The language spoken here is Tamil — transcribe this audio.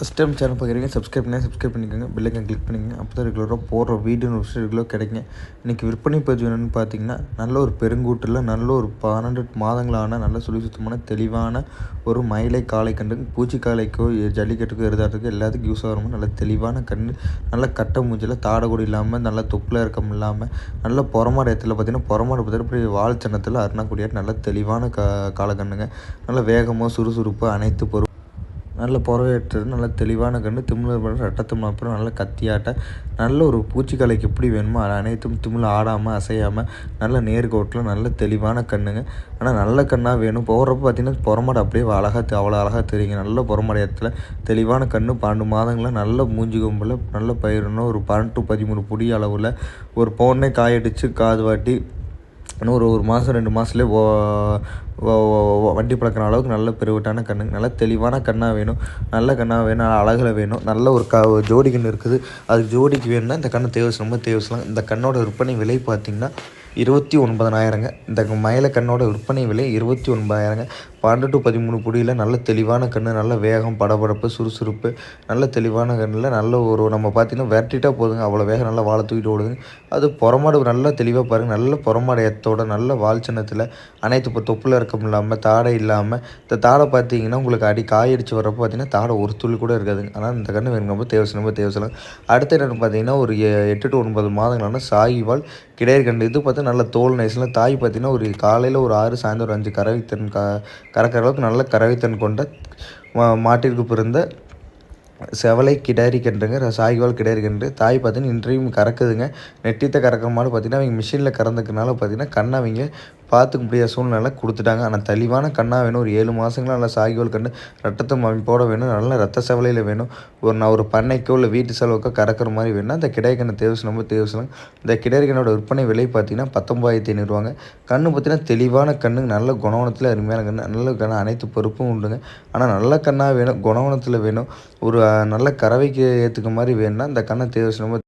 ஃபஸ்ட் டைம் சேனல் பார்க்குறீங்க சப்ஸ்கிரைப் பண்ணி சப்ஸ்கிரைப் பண்ணிக்கோங்க. பில்லைக்கன் கிளிக் பண்ணிக்கங்க. அப்போ தான் ரெகுலராக போடுற வீடியோ நோட்டிஃபிகேஷன் ரெகுலராக கிடைக்குங்க. இன்றைக்கி விற்பனை பதிவு என்னென்னு பார்த்தீங்கன்னா நல்ல ஒரு பெருங்கூட்டில் நல்ல ஒரு பன்னெண்டு மாதங்களான நல்ல சுழி சுத்தமான தெளிவான ஒரு மயிலை காளை கண்டு பூச்சிக்காளைக்கோ ஜல்லிக்கட்டுக்கோ எருதாட்டுக்கோ எல்லாத்துக்கும் யூஸ் ஆகும் நல்ல தெளிவான கண்ணு நல்ல கட்டை மூஞ்சில் தாடக்கூடி இல்லாமல் நல்ல தொப்பில் இருக்கம் இல்லாமல் நல்ல புறமாட இடத்துல பார்த்தீங்கன்னா புறமாட பார்த்தீங்கன்னா இப்படி வால் சின்னத்தில் நல்ல தெளிவான கா காலக்கண்ணுங்க. நல்ல வேகமாக சுறுசுறுப்பு அனைத்து பொருள் நல்ல புறவேற்றது நல்ல தெளிவான கன்று திமிழ் படம் ரெட்டத்தும் அப்புறம் நல்ல கத்தியாட்ட நல்ல ஒரு பூச்சிக்கலைக்கு எப்படி வேணுமோ அது அனைத்தும் திமிழ் ஆடாமல் அசையாமல் நல்ல நேர்கோட்டில் நல்ல தெளிவான கண்ணுங்க. ஆனால் நல்ல கண்ணாக வேணும். போகிறப்ப பார்த்திங்கன்னா புறமாடு அப்படியே அழகாக அவ்வளோ அழகாக தெரியுங்க. நல்ல புறமடை இடத்துல தெளிவான கன்று பன்னெண்டு மாதங்களில் நல்ல மூஞ்சி கொம்பில் நல்ல பயிரணும் ஒரு பன்னெண்டு பதிமூணு புடி அளவில் ஒரு பவுனே காயடிச்சு காது வாட்டி இன்னும் ஒரு ஒரு மாதம் ரெண்டு மாதத்துலேயே வண்டி பழக்கிற அளவுக்கு நல்ல பெருவிட்டான கண்ணு நல்ல தெளிவான கண்ணாக வேணும் நல்ல கண்ணாக வேணும் நல்ல அழகில் வேணும் நல்ல ஒரு க ஜோடி கன்று இருக்குது. அதுக்கு ஜோடிக்கு வேணும்னா இந்த கண்ணை தேவை ரொம்ப தேவைலாம் இந்த கண்ணோட விற்பனை விலை பார்த்திங்கன்னா இருபத்தி ஒன்பதனாயிரங்க இந்த மயில கண்ணோட விற்பனை விலை இருபத்தி ஒன்பதாயிரங்க. பன்னெண்டு டு பதிமூணு புடியில் நல்ல தெளிவான கன்று நல்ல வேகம் படபடப்பு சுறுசுறுப்பு நல்ல தெளிவான கண்ணில் நல்ல ஒரு நம்ம பார்த்திங்கன்னா விரட்டிட்டா போதுங்க. அவ்வளோ வேகம் நல்லா வாழை தூக்கிட்டு ஓடுதுங்க. அது புறமாடு நல்லா தெளிவாக பாருங்கள் நல்ல புறமாடு எத்தோட நல்ல வால் சின்னத்தில் அனைத்து இப்போ தொப்பில் இறக்கம் இல்லாமல் தாடை இல்லாமல் இந்த தாடை பார்த்தீங்கன்னா உங்களுக்கு அடி காயடிச்சு வரப்போ பார்த்தீங்கன்னா தாடை ஒரு துளி கூட இருக்காதுங்க. ஆனால் இந்த கன்று வேணும் ரொம்ப தேவை ரொம்ப தேவை அடுத்த என்னென்னு பார்த்தீங்கன்னா ஒரு எட்டு டு ஒன்பது மாதங்களான சாகிவால் கிடையாது கண்டு. இது பார்த்தா நல்ல தோல் நைஸில் தாய் பார்த்தீங்கன்னா ஒரு காலையில் ஒரு ஆறு சாயந்தரம் ஒரு அஞ்சு கரவைத்தன் க கறக்கிற அளவுக்கு நல்ல கறவைத்தன் கொண்ட மாட்டிற்கு பிறந்த செவலை கிடாரி கன்றுங்க. சாய்வால் கிடாரி கன்று. தாய் பார்த்தீங்கன்னா இன்றையும் கறக்குதுங்க. நெட்டித்த கறக்கிற மாதிரி பார்த்தீங்கன்னா அவங்க மிஷினில் கறந்துக்கனால பார்த்தீங்கன்னா கண்ணை அவங்க பார்த்துக்க முடியாத சூழ்நிலை கொடுத்துட்டாங்க. ஆனால் தெளிவான கண்ணாக வேணும். ஒரு ஏழு மாதங்களாக நல்லா சாகிவால் கண்டு ரத்தத்தை அமைப்போட வேணும். நல்ல ரத்த செவலையில் வேணும். ஒரு நான் ஒரு பண்ணைக்கோ இல்லை வீட்டு செலவுக்கோ கறக்கிற மாதிரி வேணும்னா அந்த கிடை தேவை நம்ம தேவை இந்த கிடை விற்பனை விலை பார்த்தீங்கன்னா பத்தொம்பதாயிரத்தி ஐநூறுவாங்க. கண்ணு பார்த்தீங்கன்னா தெளிவான கண்ணு நல்ல குணவனத்தில் அருமையான கண்ணு. நல்ல கண்ணு அனைத்து பொறுப்பும் உண்டுங்க. ஆனால் நல்ல கண்ணாக வேணும் குணவனத்தில் வேணும். ஒரு நல்ல கறவைக்கு ஏற்றுக்க மாதிரி வேணும்னா இந்த கண்ணை தேவை நம்ம